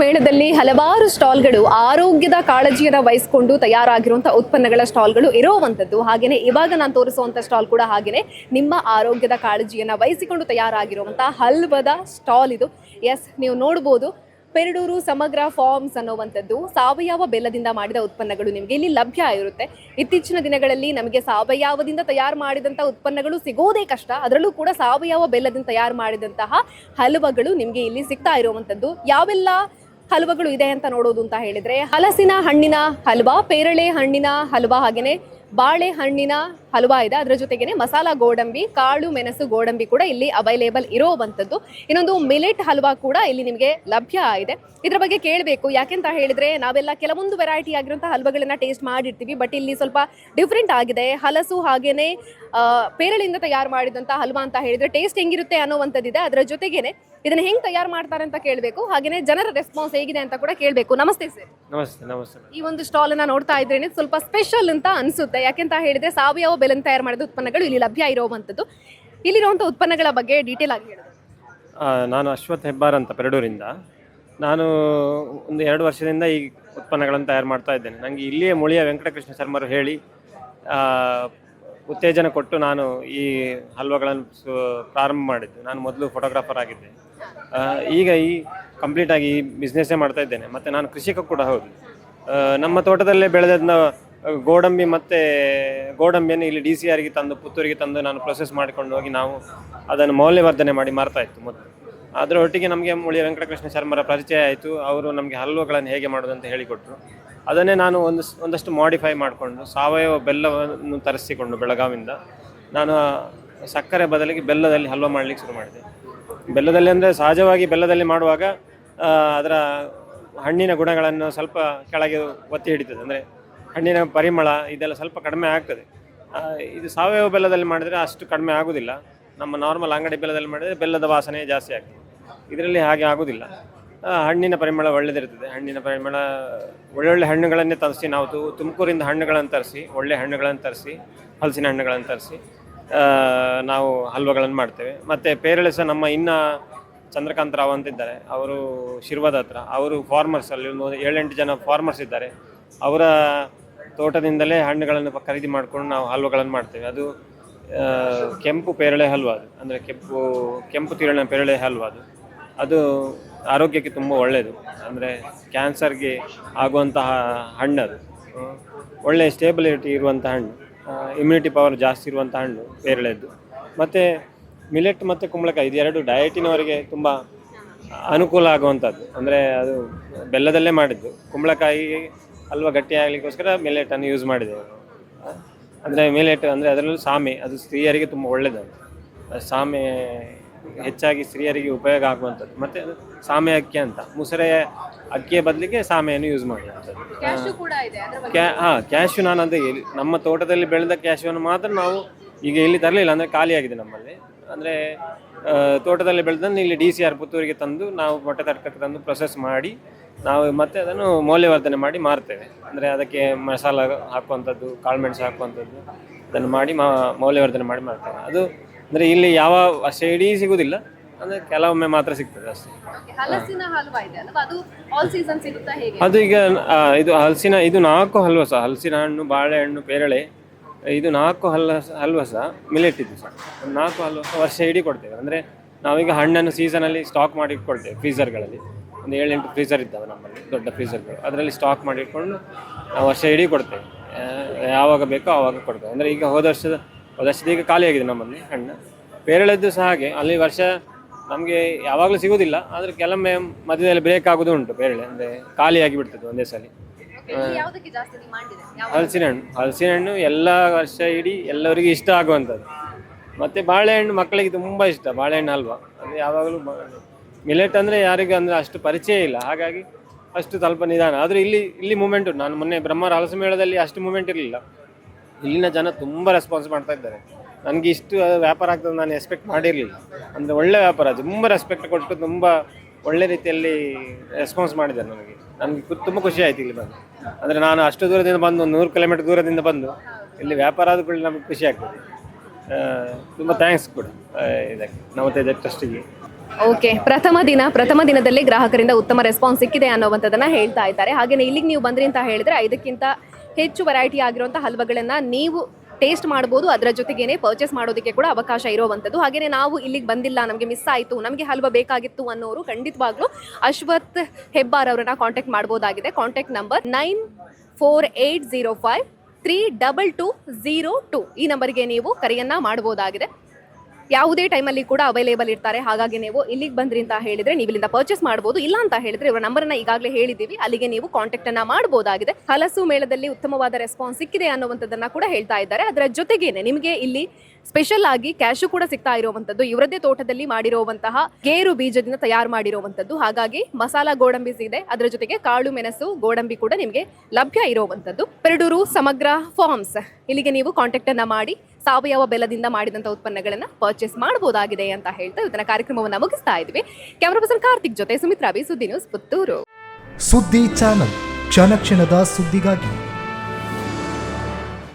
ಮೇಳದಲ್ಲಿ ಹಲವಾರು ಸ್ಟಾಲ್ಗಳು ಆರೋಗ್ಯದ ಕಾಳಜಿಯನ್ನು ವಹಿಸಿಕೊಂಡು ತಯಾರಾಗಿರುವಂತಹ ಉತ್ಪನ್ನಗಳ ಸ್ಟಾಲ್ಗಳು ಇರುವಂಥದ್ದು. ಹಾಗೆಯೇ ಇವಾಗ ನಾನು ತೋರಿಸುವಂಥ ಸ್ಟಾಲ್ ಕೂಡ ಹಾಗೆಯೇ ನಿಮ್ಮ ಆರೋಗ್ಯದ ಕಾಳಜಿಯನ್ನು ವಹಿಸಿಕೊಂಡು ತಯಾರಾಗಿರುವಂತಹ ಹಲ್ವದ ಸ್ಟಾಲ್ ಇದು. ಎಸ್, ನೀವು ನೋಡ್ಬೋದು. ಪೆರಡೂರು ಸಮಗ್ರ ಫಾರ್ಮ್ಸ್ ಅನ್ನುವಂಥದ್ದು ಸಾವಯವ ಬೆಲ್ಲದಿಂದ ಮಾಡಿದ ಉತ್ಪನ್ನಗಳು ನಿಮಗೆ ಇಲ್ಲಿ ಲಭ್ಯ ಇರುತ್ತೆ ಇತ್ತೀಚಿನ ದಿನಗಳಲ್ಲಿ ನಮಗೆ ಸಾವಯವದಿಂದ ತಯಾರು ಮಾಡಿದಂಥ ಉತ್ಪನ್ನಗಳು ಸಿಗೋದೇ ಕಷ್ಟ. ಅದರಲ್ಲೂ ಕೂಡ ಸಾವಯವ ಬೆಲ್ಲದಿಂದ ತಯಾರು ಮಾಡಿದಂತಹ ಹಲವಗಳು ನಿಮಗೆ ಇಲ್ಲಿ ಸಿಗ್ತಾ ಇರುವಂಥದ್ದು. ಯಾವೆಲ್ಲ ಹಲವಗಳು ಇದೆ ಅಂತ ನೋಡೋದು ಅಂತ ಹೇಳಿದ್ರೆ ಹಲಸಿನ ಹಣ್ಣಿನ ಹಲ್ವಾ, ಪೇರಳೆ ಹಣ್ಣಿನ ಹಲ್ವಾ ಹಾಗೇನೆ ಬಾಳೆ ಹಣ್ಣಿನ ಹಲ್ವಾ ಇದೆ. ಅದರ ಜೊತೆಗೇನೆ ಮಸಾಲ ಗೋಡಂಬಿ, ಕಾಳು, ಮೆಣಸು, ಗೋಡಂಬಿ ಕೂಡ ಇಲ್ಲಿ ಅವೈಲೇಬಲ್ ಇರೋವಂಥದ್ದು. ಇನ್ನೊಂದು ಮಿಲೆಟ್ ಹಲ್ವಾ ಕೂಡ ಇಲ್ಲಿ ನಿಮಗೆ ಲಭ್ಯ ಇದೆ ಇದ್ರ ಬಗ್ಗೆ ಕೇಳಬೇಕು. ಯಾಕೆಂತ ಹೇಳಿದ್ರೆ ನಾವೆಲ್ಲ ಕೆಲವೊಂದು ವೆರೈಟಿ ಆಗಿರುವಂತಹ ಹಲ್ವಗಳನ್ನ ಟೇಸ್ಟ್ ಮಾಡಿರ್ತೀವಿ. ಬಟ್ ಇಲ್ಲಿ ಸ್ವಲ್ಪ ಡಿಫ್ರೆಂಟ್ ಆಗಿದೆ. ಹಲಸು ಹಾಗೇನೆ ಪೇರಳಿಂದ ತಯಾರು ಮಾಡಿದಂಥ ಹಲ್ವಾ ಅಂತ ಹೇಳಿದ್ರೆ ಟೇಸ್ಟ್ ಹೆಂಗಿರುತ್ತೆ ಅನ್ನೋವಂಥದ್ದಿದೆ. ಅದರ ಜೊತೆಗೇನೆ ಇದನ್ನ ಹೆಂಗ್ ತಯಾರು ಮಾಡ್ತಾರೆ ಅಂತ ಕೇಳಬೇಕು. ಹಾಗೇನೆ ಜನರ ರೆಸ್ಪಾನ್ಸ್ ಹೇಗಿದೆ ಅಂತ ಕೂಡ ಕೇಳಬೇಕು. ನಮಸ್ತೆ ಸರ್. ನಮಸ್ತೆ ನಮಸ್ತೆ ಈ ಒಂದು ಸ್ಟಾಲ್ ಅನ್ನ ನೋಡ್ತಾ ಇದ್ರೇನೆ ಸ್ವಲ್ಪ ಸ್ಪೆಷಲ್ ಅಂತ ಅನ್ಸುತ್ತೆ. ಯಾಕೆಂತ ಹೇಳಿದ್ರೆ ಸಾವಯವ ಬೆಲೆ ತಯಾರು ಮಾಡಿದ ಉತ್ಪನ್ನಗಳು ಇಲ್ಲಿ ಲಭ್ಯ ಇರುವಂತದ್ದು ಇಲ್ಲಿರುವಂತ ಉತ್ಪನ್ನಗಳ ಬಗ್ಗೆ ಡೀಟೇಲ್ ಆಗಿ ನಾನು ಅಶ್ವಥ್ ಹೆಬ್ಬಾರ್ ಅಂತ ಪೆರಡೂರಿಂದ. ನಾನು ಒಂದು ಎರಡು ವರ್ಷದಿಂದ ಈ ಉತ್ಪನ್ನಗಳನ್ನು ತಯಾರು ಮಾಡ್ತಾ ಇದ್ದೇನೆ. ನನಗೆ ಇಲ್ಲಿಯೇ ಮುಳಿಯ ವೆಂಕಟಕೃಷ್ಣ ಶರ್ಮರು ಹೇಳಿ ಉತ್ತೇಜನ ಕೊಟ್ಟು ನಾನು ಈ ಹಲ್ವಗಳನ್ನು ಪ್ರಾರಂಭ ಮಾಡಿದ್ದು. ನಾನು ಮೊದಲು ಫೋಟೋಗ್ರಾಫರ್ ಆಗಿದ್ದೆ ಈಗ ಈ ಕಂಪ್ಲೀಟಾಗಿ ಈ ಬಿಸ್ನೆಸ್ಸೇ ಮಾಡ್ತಾ ಇದ್ದೇನೆ. ಮತ್ತು ನಾನು ಕೃಷಿಕ ಕೂಡ ಹೌದು. ನಮ್ಮ ತೋಟದಲ್ಲೇ ಬೆಳೆದ ಗೋಡಂಬಿ ಮತ್ತು ಗೋಡಂಬಿಯನ್ನು ಇಲ್ಲಿ ಡಿ ಸಿ ಆರ್ಗೆ ತಂದು, ಪುತ್ತೂರಿಗೆ ತಂದು ನಾನು ಪ್ರೊಸೆಸ್ ಮಾಡಿಕೊಂಡು ಹೋಗಿ ನಾವು ಅದನ್ನು ಮೌಲ್ಯವರ್ಧನೆ ಮಾಡಿ ಮಾರ್ತಾ ಇತ್ತು ಮೊದಲು. ಅದರ ಒಟ್ಟಿಗೆ ನಮಗೆ ಮುಳಿ ವೆಂಕಟಕೃಷ್ಣ ಶರ್ಮರ ಪರಿಚಯ ಆಯಿತು. ಅವರು ನಮಗೆ ಹಲ್ವಗಳನ್ನು ಹೇಗೆ ಮಾಡೋದು ಅಂತ ಹೇಳಿಕೊಟ್ರು. ಅದನ್ನೇ ನಾನು ಒಂದು ಒಂದಷ್ಟು ಮಾಡಿಫೈ ಮಾಡಿಕೊಂಡು ಸಾವಯವ ಬೆಲ್ಲವನ್ನು ತರಿಸಿಕೊಂಡು ಬೆಳಗಾವಿಯಿಂದ ನಾನು ಸಕ್ಕರೆ ಬದಲಿಗೆ ಬೆಲ್ಲದಲ್ಲಿ ಹಲ್ವ ಮಾಡಲಿಕ್ಕೆ ಶುರು ಮಾಡಿದೆ. ಬೆಲ್ಲದಲ್ಲಿ ಅಂದರೆ ಸಹಜವಾಗಿ ಬೆಲ್ಲದಲ್ಲಿ ಮಾಡುವಾಗ ಅದರ ಹಣ್ಣಿನ ಗುಣಗಳನ್ನು ಸ್ವಲ್ಪ ಕೆಳಗೆ ಒತ್ತಿ ಹಿಡಿತದೆ. ಅಂದರೆ ಹಣ್ಣಿನ ಪರಿಮಳ ಇದೆಲ್ಲ ಸ್ವಲ್ಪ ಕಡಿಮೆ ಆಗ್ತದೆ. ಇದು ಸಾವಯವ ಬೆಲ್ಲದಲ್ಲಿ ಮಾಡಿದರೆ ಅಷ್ಟು ಕಡಿಮೆ ಆಗೋದಿಲ್ಲ. ನಮ್ಮ ನಾರ್ಮಲ್ ಅಂಗಡಿ ಬೆಲ್ಲದಲ್ಲಿ ಮಾಡಿದರೆ ಬೆಲ್ಲದ ವಾಸನೆ ಜಾಸ್ತಿ ಆಗ್ತದೆ. ಇದರಲ್ಲಿ ಹಾಗೆ ಆಗೋದಿಲ್ಲ. ಹಣ್ಣಿನ ಪರಿಮಳ ಒಳ್ಳೆದಿರ್ತದೆ ಹಣ್ಣಿನ ಪರಿಮಳ, ಒಳ್ಳೊಳ್ಳೆ ಹಣ್ಣುಗಳನ್ನೇ ತರಿಸಿ ನಾವು ತುಮಕೂರಿಂದ ಹಣ್ಣುಗಳನ್ನು ತರಿಸಿ, ಒಳ್ಳೆ ಹಣ್ಣುಗಳನ್ನು ತರಿಸಿ, ಹಲಸಿನ ಹಣ್ಣುಗಳನ್ನು ತರಿಸಿ ನಾವು ಹಲ್ವಗಳನ್ನು ಮಾಡ್ತೇವೆ. ಮತ್ತು ಪೇರಳೆ ಸಹ ನಮ್ಮ ಇನ್ನ ಚಂದ್ರಕಾಂತ್ ರಾವ್ ಅಂತ ಇದ್ದಾರೆ. ಅವರು ಶಿರ್ವದ ಹತ್ರ. ಅವರು ಫಾರ್ಮರ್ಸ್ ಅಲ್ಲಿ ಏಳೆಂಟು ಜನ ಫಾರ್ಮರ್ಸ್ ಇದ್ದಾರೆ. ಅವರ ತೋಟದಿಂದಲೇ ಹಣ್ಣುಗಳನ್ನು ಖರೀದಿ ಮಾಡಿಕೊಂಡು ನಾವು ಹಲ್ವಗಳನ್ನು ಮಾಡ್ತೇವೆ. ಅದು ಕೆಂಪು ಪೇರಳೆ ಹಲ್ವ ಅದು. ಅಂದರೆ ಕೆಂಪು ಕೆಂಪು ತಿರುಳಿನ ಪೇರಳೆ ಹಲ್ವ ಅದು. ಅದು ಆರೋಗ್ಯಕ್ಕೆ ತುಂಬ ಒಳ್ಳೆಯದು ಅಂದರೆ ಕ್ಯಾನ್ಸರ್ಗೆ ಆಗುವಂತಹ ಹಣ್ಣು ಅದು. ಹ್ಮ್. ಒಳ್ಳೆಯ ಸ್ಟೇಬಿಲಿಟಿ ಇರುವಂಥ ಹಣ್ಣು. ಇಮ್ಯುನಿಟಿ ಪವರ್ ಜಾಸ್ತಿ ಇರುವಂಥ ಹಣ್ಣು ಪೇರಳೆದ್ದು. ಮತ್ತು ಮಿಲೆಟ್ ಮತ್ತು ಕುಂಬಳಕಾಯಿ ಇದು ಎರಡು ಡಯಟಿನವರಿಗೆ ತುಂಬ ಅನುಕೂಲ ಆಗುವಂಥದ್ದು ಅಂದರೆ ಅದು ಬೆಲ್ಲದಲ್ಲೇ ಮಾಡಿದ್ದು. ಕುಂಬಳಕಾಯಿ ಅಲ್ವ ಗಟ್ಟಿ ಆಗಲಿಕ್ಕೋಸ್ಕರ ಮಿಲೆಟನ್ನು ಯೂಸ್ ಮಾಡಿದ್ದೇವೆ. ಅಂದರೆ ಮಿಲೆಟ್ ಅಂದರೆ ಅದರಲ್ಲೂ ಸಾಮೆ, ಅದು ಸ್ತ್ರೀಯರಿಗೆ ತುಂಬ ಒಳ್ಳೆಯದು ಸಾಮೆ ಹೆಚ್ಚಾಗಿ ಸ್ತ್ರೀಯರಿಗೆ ಉಪಯೋಗ ಆಗುವಂಥದ್ದು. ಮತ್ತೆ ಸಾಮೆ ಅಕ್ಕಿ ಅಂತ. ಮುಸರೆ ಅಕ್ಕಿಯ ಬದಲಿಗೆ ಸಾಮೆಯನ್ನು ಯೂಸ್ ಮಾಡುವಂಥದ್ದು. ಅದರ ಕ್ಯಾ ಹಾಂ ಕ್ಯಾಶು ನಾನು ಅದೇ ಇಲ್ಲಿ- ನಮ್ಮ ತೋಟದಲ್ಲಿ ಬೆಳೆದ ಕ್ಯಾಶುವನ್ನು ಮಾತ್ರ ನಾವು ಈಗ ಇಲ್ಲಿ ತರಲಿಲ್ಲ ಅಂದರೆ ಖಾಲಿಯಾಗಿದೆ ನಮ್ಮಲ್ಲಿ. ಅಂದರೆ ತೋಟದಲ್ಲಿ ಬೆಳೆದನ್ನು ಇಲ್ಲಿ ಡಿ ಸಿ ಆರ್ ಪುತ್ತೂರಿಗೆ ತಂದು ನಾವು ಮೊಟ್ಟೆ ತಡ್ಕಕ್ಕೆ ತಂದು ಪ್ರೊಸೆಸ್ ಮಾಡಿ ನಾವು ಮತ್ತೆ ಅದನ್ನು ಮೌಲ್ಯವರ್ಧನೆ ಮಾಡಿ ಮಾರ್ತೇವೆ. ಅಂದರೆ ಅದಕ್ಕೆ ಮಸಾಲ ಹಾಕುವಂಥದ್ದು ಕಾಳುಮೆಣಸು ಹಾಕುವಂಥದ್ದು ಅದನ್ನು ಮಾಡಿ ಮೌಲ್ಯವರ್ಧನೆ ಮಾಡಿ ಮಾರ್ತೇವೆ. ಅದು ಅಂದರೆ ಇಲ್ಲಿ ಯಾವ ವರ್ಷ ಇಡೀ ಸಿಗುವುದಿಲ್ಲ ಅಂದರೆ ಕೆಲವೊಮ್ಮೆ ಮಾತ್ರ ಸಿಗ್ತದೆ ಅಷ್ಟೇ. ಹಲಸಿನ ಹಲ್ವಾ ಇದೆ ಅಲ್ವಾ? ಅದು ಆಲ್ ಸೀಸನ್ ಸಿಗುತ್ತಾ ಹೇಗೆ? ಅದು ಈಗ ಆ, ಇದು ಹಲಸಿನ ಇದು ನಾಲ್ಕು ಹಲ್ವಾ ಸಹ ಹಲಸಿನ ಹಣ್ಣು ಬಾಳೆಹಣ್ಣು ಪೇರಳೆ ಇದು ನಾಲ್ಕು ಹಲ್ಲ ಹಲ್ವ ಸಹ ಮಿಲೆಟ್ ಇದು ಸಹ ಒಂದು ನಾಲ್ಕು ಹಲ್ವಾಸ ವರ್ಷ ಇಡೀ ಕೊಡ್ತೇವೆ. ಅಂದರೆ ನಾವೀಗ ಹಣ್ಣನ್ನು ಸೀಸನಲ್ಲಿ ಸ್ಟಾಕ್ ಮಾಡಿ ಇಟ್ಕೊಳ್ತೇವೆ ಫ್ರೀಸರ್ಗಳಲ್ಲಿ ಒಂದು ಏಳೆಂಟು ಫ್ರೀಸರ್ ಇದ್ದಾವೆ ನಮ್ಮಲ್ಲಿ ದೊಡ್ಡ ಫ್ರೀಸರ್ಗಳು ಅದರಲ್ಲಿ ಸ್ಟಾಕ್ ಮಾಡಿ ಇಟ್ಕೊಂಡು ನಾವು ವರ್ಷ ಇಡೀ ಕೊಡ್ತೇವೆ. ಆ, ಯಾವಾಗ ಬೇಕೋ ಆವಾಗ ಕೊಡ್ತೇವೆ. ಅಂದರೆ ಈಗ ಹೋದ ವರ್ಷದ ವರ್ಷದ ಈಗ ಖಾಲಿಯಾಗಿದೆ ನಮ್ಮಲ್ಲಿ ಹಣ್ಣು. ಪೇರಳೆದ್ದು ಸಹ ಹಾಗೆ. ಅಲ್ಲಿ ವರ್ಷ ನಮಗೆ ಯಾವಾಗಲೂ ಸಿಗೋದಿಲ್ಲ ಆದರೆ ಕೆಲವೊಮ್ಮೆ ಮಧ್ಯದಲ್ಲಿ ಬ್ರೇಕ್ ಆಗೋದು ಉಂಟು ಪೇರಳೆ ಅಂದರೆ ಖಾಲಿಯಾಗಿ ಬಿಡ್ತದೆ ಒಂದೇ ಸಲ. ಹಲಸಿನ ಹಣ್ಣು ಹಲಸಿನ ಹಣ್ಣು ಎಲ್ಲ ವರ್ಷ ಇಡೀ ಎಲ್ಲರಿಗೂ ಇಷ್ಟ ಆಗುವಂಥದ್ದು. ಮತ್ತು ಬಾಳೆಹಣ್ಣು ಮಕ್ಕಳಿಗೆ ತುಂಬ ಇಷ್ಟ. ಬಾಳೆಹಣ್ಣು ಹಲ್ವಾ ಅದು ಯಾವಾಗಲೂ ಮಿಲೆಟ್ ಅಂದರೆ ಯಾರಿಗೂ ಅಂದರೆ ಅಷ್ಟು ಪರಿಚಯ ಇಲ್ಲ. ಹಾಗಾಗಿ ಅಷ್ಟು ಸ್ವಲ್ಪ ನಿಧಾನ. ಆದರೆ ಇಲ್ಲಿ ಇಲ್ಲಿ ಮೂಮೆಂಟ್ ನಾನು ಮೊನ್ನೆ ಬ್ರಹ್ಮರ ಹಲಸು ಮೇಳದಲ್ಲಿ ಅಷ್ಟು ಮೂಮೆಂಟ್ ಇರಲಿಲ್ಲ. ಇಲ್ಲಿನ ಜನ ತುಂಬ ರೆಸ್ಪಾನ್ಸ್ ಮಾಡ್ತಾ ಇದ್ದಾರೆ. ನನಗೆ ಇಷ್ಟು ವ್ಯಾಪಾರ ಆಗ್ತದೆ ನಾನು ಎಕ್ಸ್ಪೆಕ್ಟ್ ಮಾಡಿರಲಿಲ್ಲ. ಅಂದರೆ ಒಳ್ಳೆ ವ್ಯಾಪಾರ, ತುಂಬ ರೆಸ್ಪೆಕ್ಟ್ ಕೊಟ್ಟು ತುಂಬ ಒಳ್ಳೆ ರೀತಿಯಲ್ಲಿ ರೆಸ್ಪಾನ್ಸ್ ಮಾಡಿದ್ದಾರೆ ನನಗೆ. ನನಗೆ ತುಂಬ ಖುಷಿ ಆಯ್ತು ಇಲ್ಲಿ ಬಂದು. ಅಂದರೆ ನಾನು ಅಷ್ಟು ದೂರದಿಂದ ಬಂದು ಒಂದು ನೂರು ಕಿಲೋಮೀಟರ್ ದೂರದಿಂದ ಬಂದು, ಇಲ್ಲಿ ವ್ಯಾಪಾರ ಆದ ಕೂಡ ನಮಗೆ ಖುಷಿ ಆಗ್ತದೆ. ತುಂಬ ಥ್ಯಾಂಕ್ಸ್ ಕೂಡ. ಇದಕ್ಕೆ ನವತೇಜ ಟ್ರಸ್ಟಿಗೆ. ಓಕೆ ಪ್ರಥಮ ದಿನ, ಪ್ರಥಮ ದಿನದಲ್ಲಿ ಗ್ರಾಹಕರಿಂದ ಉತ್ತಮ ರೆಸ್ಪಾನ್ಸ್ ಸಿಕ್ಕಿದೆ ಅನ್ನೋವಂಥದ್ದನ್ನ ಹೇಳ್ತಾ ಇದ್ದಾರೆ. ಹಾಗೆಯೇ ಇಲ್ಲಿಗೆ ನೀವು ಬಂದ್ರಿ ಅಂತ ಹೇಳಿದ್ರೆ ಐದಕ್ಕಿಂತ ಹೆಚ್ಚು ವೆರೈಟಿ ಆಗಿರುವಂಥ ಹಲ್ವಗಳನ್ನ ನೀವು ಟೇಸ್ಟ್ ಮಾಡ್ಬೋದು, ಅದರ ಜೊತೆಗೇನೆ ಪರ್ಚೇಸ್ ಮಾಡೋದಕ್ಕೆ ಕೂಡ ಅವಕಾಶ ಇರುವಂಥದ್ದು ಹಾಗೆಯೇ ನಾವು ಇಲ್ಲಿಗೆ ಬಂದಿಲ್ಲ, ನಮಗೆ ಮಿಸ್ ಆಯಿತು, ನಮಗೆ ಹಲ್ವ ಬೇಕಾಗಿತ್ತು ಅನ್ನೋರು ಖಂಡಿತವಾಗ್ಲೂ ಅಶ್ವಥ್ ಹೆಬ್ಬಾರ್ ಅವರನ್ನ contact ಮಾಡ್ಬೋದಾಗಿದೆ. Contact number nine four eight zero five three double two zero two ಈ ನಂಬರ್ಗೆ ನೀವು ಕರೆಯನ್ನ ಮಾಡಬಹುದಾಗಿದೆ ಯಾವುದೇ ಟೈಮಲ್ಲಿ ಕೂಡ ಅವೈಲೇಬಲ್ ಇರ್ತಾರೆ. ಹಾಗಾಗಿ ನೀವು ಇಲ್ಲಿಗೆ ಬಂದ್ರಿ ಅಂತ ಹೇಳಿದ್ರೆ ನೀವು ಇಲ್ಲಿಂದ ಪರ್ಚೇಸ್ ಮಾಡಬಹುದು ಇಲ್ಲ ಅಂತ ಹೇಳಿದ್ರೆ ಇವರ ನಂಬರ್ನ ಈಗಾಗಲೇ ಹೇಳಿದ್ದೀವಿ. ಅಲ್ಲಿಗೆ ನೀವು ಕಾಂಟ್ಯಾಕ್ಟ್ ಅನ್ನ ಮಾಡಬಹುದಾಗಿದೆ ಹಲಸು ಮೇಳದಲ್ಲಿ ಉತ್ತಮವಾದ ರೆಸ್ಪಾನ್ಸ್ ಸಿಕ್ಕಿದೆ ಅನ್ನುವಂಥದ್ದನ್ನ ಕೂಡ ಹೇಳ್ತಾ ಇದ್ದಾರೆ. ಅದರ ಜೊತೆಗೇನೆ ನಿಮಗೆ ಇಲ್ಲಿ ಸ್ಪೆಷಲ್ ಆಗಿ ಕ್ಯಾಶು ಕೂಡ ಸಿಗ್ತಾ ಇರುವಂತದ್ದು ಇವರದ್ದೇ ತೋಟದಲ್ಲಿ ಮಾಡಿರುವಂತಹ ಗೇರು ಬೀಜದಿಂದ ತಯಾರು ಮಾಡಿರುವಂತದ್ದು ಹಾಗಾಗಿ ಮಸಾಲಾ ಗೋಡಂಬಿ ಇದೆ. ಅದರ ಜೊತೆಗೆ ಕಾಳು ಮೆಣಸು ಗೋಡಂಬಿ ಕೂಡ ನಿಮಗೆ ಲಭ್ಯ ಇರುವಂತದ್ದು ಪೆರಡೂರು ಸಮಗ್ರ ಫಾರ್ಮ್ಸ್ ಇಲ್ಲಿಗೆ ನೀವು ಕಾಂಟ್ಯಾಕ್ಟ್ ಅನ್ನ ಮಾಡಿ. ಸಾವಯವ ಬೆಲದಿಂದ ಮಾಡಿದಂಥ ಉತ್ಪನ್ನಗಳನ್ನ ಪರ್ಚೇಸ್ ಮಾಡಬಹುದಾಗಿದೆ ಅಂತ ಹೇಳ್ತಾ ಇವತ್ತಿನ ಕಾರ್ಯಕ್ರಮವನ್ನು ಮುಗಿಸ್ತಾ ಇದ್ವಿ. ಕ್ಯಾಮರಾ ಪರ್ಸನ್ ಕಾರ್ತಿಕ್ ಜೊತೆ Sumitra B Suddi news Puttur. Suddi channel. ಕ್ಷಣ ಕ್ಷಣದ ಸುದ್ದಿಗಾಗಿ